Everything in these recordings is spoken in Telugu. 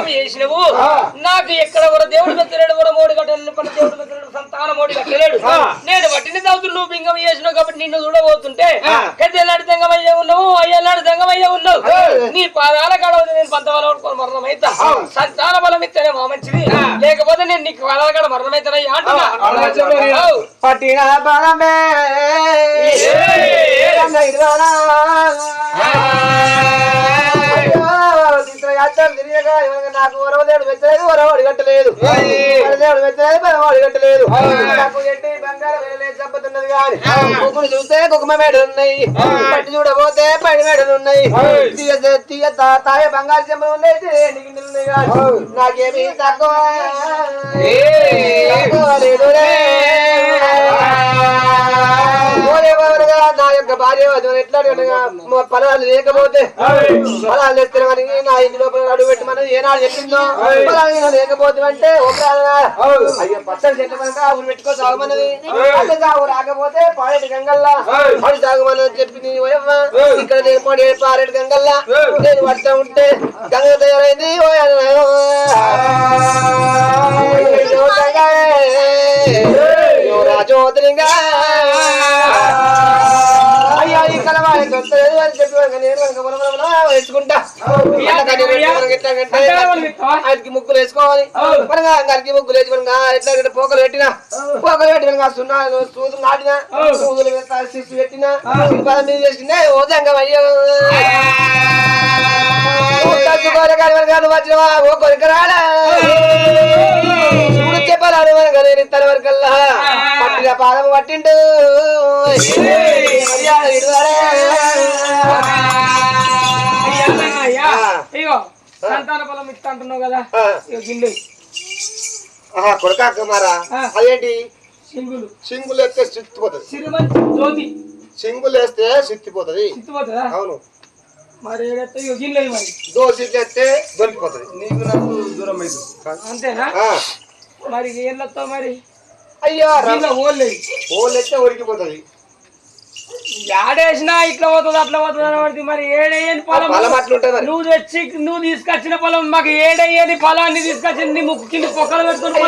సంతానం చేసినవు. నాకు ఎక్కడ కూడా దేవుడు మెత్తలేడు కూడా మోడి గంటలు పని దేవుడు మెత్తలేడు సంతానం మూడు గట్టలేడు నేను వాటిని తాగుతు నువ్వు బింగం చేసినావు కాబట్టి నిన్ను చూడబోతుంటే పెద్దలాడి దంగమయ్యే ఉన్నావు అయ్యలాడి దంగమయ్యే ఉన్నావు. నీ పాదాల కడవద్దు నేను పంతవాల వరకు మరణమైతా. సంతాన బలం ఇస్తేనే మా మంచిది. లేకపోతే నేను నీకు పాదాల కడ మరణమైతానయ్యా అంటున్నా. పట్టిన బలమే. యాత్రలు తిరిగగా నాకు వరవలేడు వెచ్చలేదు వరవాడు కట్టలేదు వరలేడు వెచ్చలేదు వరవాడు కట్టలేదు నాకు ఎట్టి బంగారం చంపుతున్నది కానీ కుక్కులు చూస్తే కుకుమ మేడలు ఉన్నాయి పట్టి చూడబోతే పడి మేడలు ఉన్నాయి తీయ తీయ తాయ బంగారు చెంబలు ఉన్నాయి తీయని గిన్నెలు ఉన్నాయి కానీ నాకేమీ తక్కువ. లేదులే. యొక్క భార్య ఎట్లా పొలాలు లేకపోతే పొలాలు తెస్తే మరి నా ఇంటి లోపల అడుగు పెట్టి మనం ఏనాడు చెప్పిందో? ఏనాడు లేకపోతే అంటే ఒక అయ్యో పచ్చడి చెట్ల కనుక ఊరు పెట్టుకో సాగమన్నది. అంటే సాగు రాకపోతే పాడేటి గంగల్లా. పడి సాగమని చెప్పింది ఇక్కడ నేను పడి పారేటి గంగల్లా. నేను పడుతూ ఉంటే గంగ తయారైంది అయ్యో రాజోదరింగా ఆయనకి ముగ్గులు వేసుకోవాలి. మనం గారికి ముగ్గులు వేసి మనం ఎట్లా కట్టే పోకలు పెట్టినా. పోకలు పెట్టి సున్నా సూదులు నాటినా. సూదులు పెట్టినా శిశు పెట్టినా. పదం మీద చేసుకున్నా ఓ జంగం అయ్యో వచ్చినవా ఓ కొరిక రాడా. మనకు నేను ఇస్తాను వరకల్లా పట్టిన పాదం పట్టిండు సంతాన ఇస్తా అంటున్నావు కదా ఆహా, కొడుకా కుమారా? ఆ. అదేంటి? సింగులు. సింగులు సిరిమంచి జ్యోతి. సింగులు వేస్తే చిత్తుపోతుందా? అవును. మరి మరి దోసి వేస్తే దొరికిపోతుంది. నీకు నాకు దూరం అవుతుంది అంతేనా? మరి ఏళ్ళతో మరి? అయ్యో ఓన్లేదు ఓళ్ళు వేస్తే ఉరికిపోతుంది ఏడేసినా ఇట్లా పోతుంది అట్లా పోతుంది అనబడి మరి ఏడేయని పొలం. నువ్వు తెచ్చి నువ్వు తీసుకొచ్చిన పొలం మాకు ఏడయ్యని పొలాన్ని తీసుకొచ్చి నీ ముక్కు కింద పొక్కలు పెట్టుకుని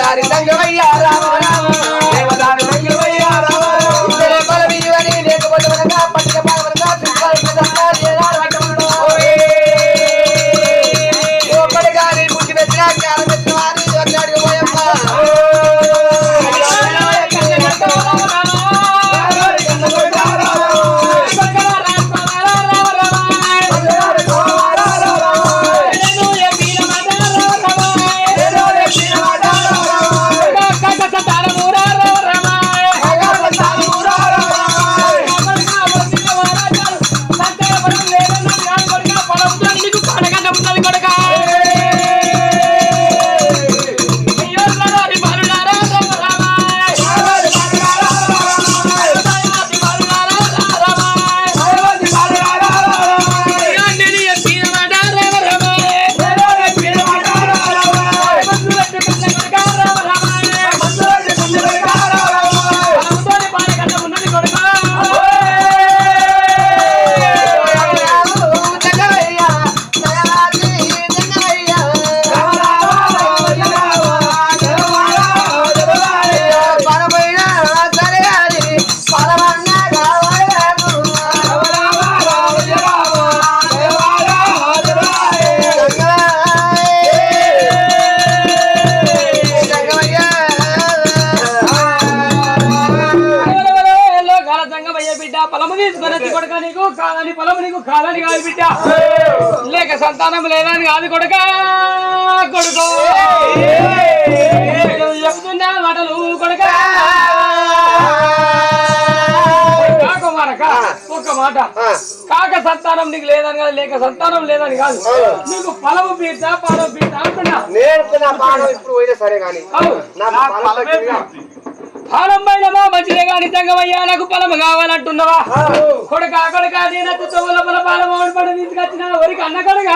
అయ్యో, కాదని పొలము నీకు కాదని కాదు బిడ్డ. లేక సంతానం లేదని కాదు కొడుక. కొడుకో. నేను చెప్తున్నా మాటలు కొడుక. మాట. కాక సంతానం నీకు లేదని కాదు లేక సంతానం లేదని కాదు. నీకు ఫలము పీర్చా పాలం పీర్చా అంటున్నా. నేను ఇప్పుడు పోయినా సరే కానీ పాలం. ఫలం పైనమా మంచిదే కానీ జంగమయ్యా నాకు ఫలం కావాలంటున్నావా? కొడుక కొడుక నేనత్త తొవ్వల పొల పాలం పడి తీసుకొచ్చిన వరికి అన్న కొడుక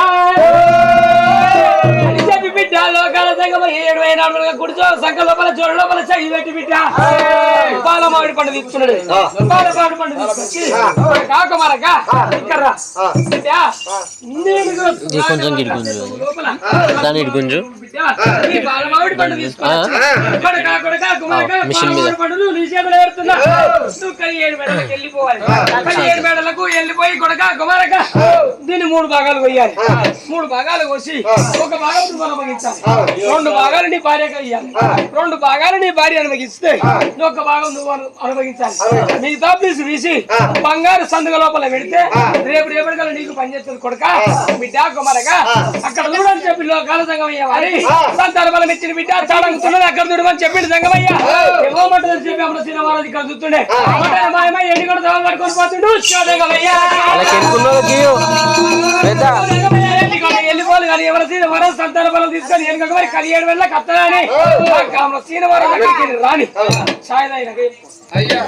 చెప్పి బిడ్డ లోకాల జంగమయ్య ఏడు అయినాడు గుడిచో సంఖ లోపల చోడు లోపల చెయ్యి పెట్టి బిడ్డ. పాల మామిడి పండు తీసుకున్నాడు. పాల మామిడి పండు తీసుకొచ్చి కాక మరక ఇక్కడ కొంచెం గిడుకుంది. లోపల. దాన్ని ఇడుకుంజు పాల మామిడి పండు మిషన్ మీద. నీ చేతిలో ఏడుతున్నా మేడలకు వెళ్ళిపోవాలి. కయ్యేడు మేడలకు వెళ్ళిపోయి కొడక కుమారక దీన్ని మూడు భాగాలు కొయ్యాలి. మూడు భాగాలు కోసి ఒక భాగం నువ్వు అనుభవించాలి రెండు భాగాలు నీ భార్యకు ఇయ్యాలి రెండు భాగాలు నీ భార్య అనుభవిస్తే ఒక భాగం నువ్వు అను- అనుభవించాలి మిగతా పీసు తీసి బంగారు సందుగ లోపల పెడితే రేపు రేపటికల్లా నీకు పనిచేస్తుంది కొడక బిడ్డ కుమారక అక్కడ చూడని చెప్పి లోకాల సంగం అయ్యావాలి సంతాన బలం ఇచ్చిన బిడ్డ చాలంగుతున్నది అక్కడ చూడమని చెప్పిండు సంగమయ్య. ఏమో మంటదని చెప్పి అప్పుడు సినిమాలు ఇక్కడ చూస్తుండే. మాయమై ఎండి కూడా సవాల్ పట్టుకొని పోతుండు. శివలింగమయ్య. పెద్ద. వెళ్ళిపోవాలి కానీ ఎవరి సీన వరం సంతాన బలం తీసుకొని వెనుక మరి కలియేడు వెళ్ళ కత్తరాని సీన వరం రాని అయ్యా.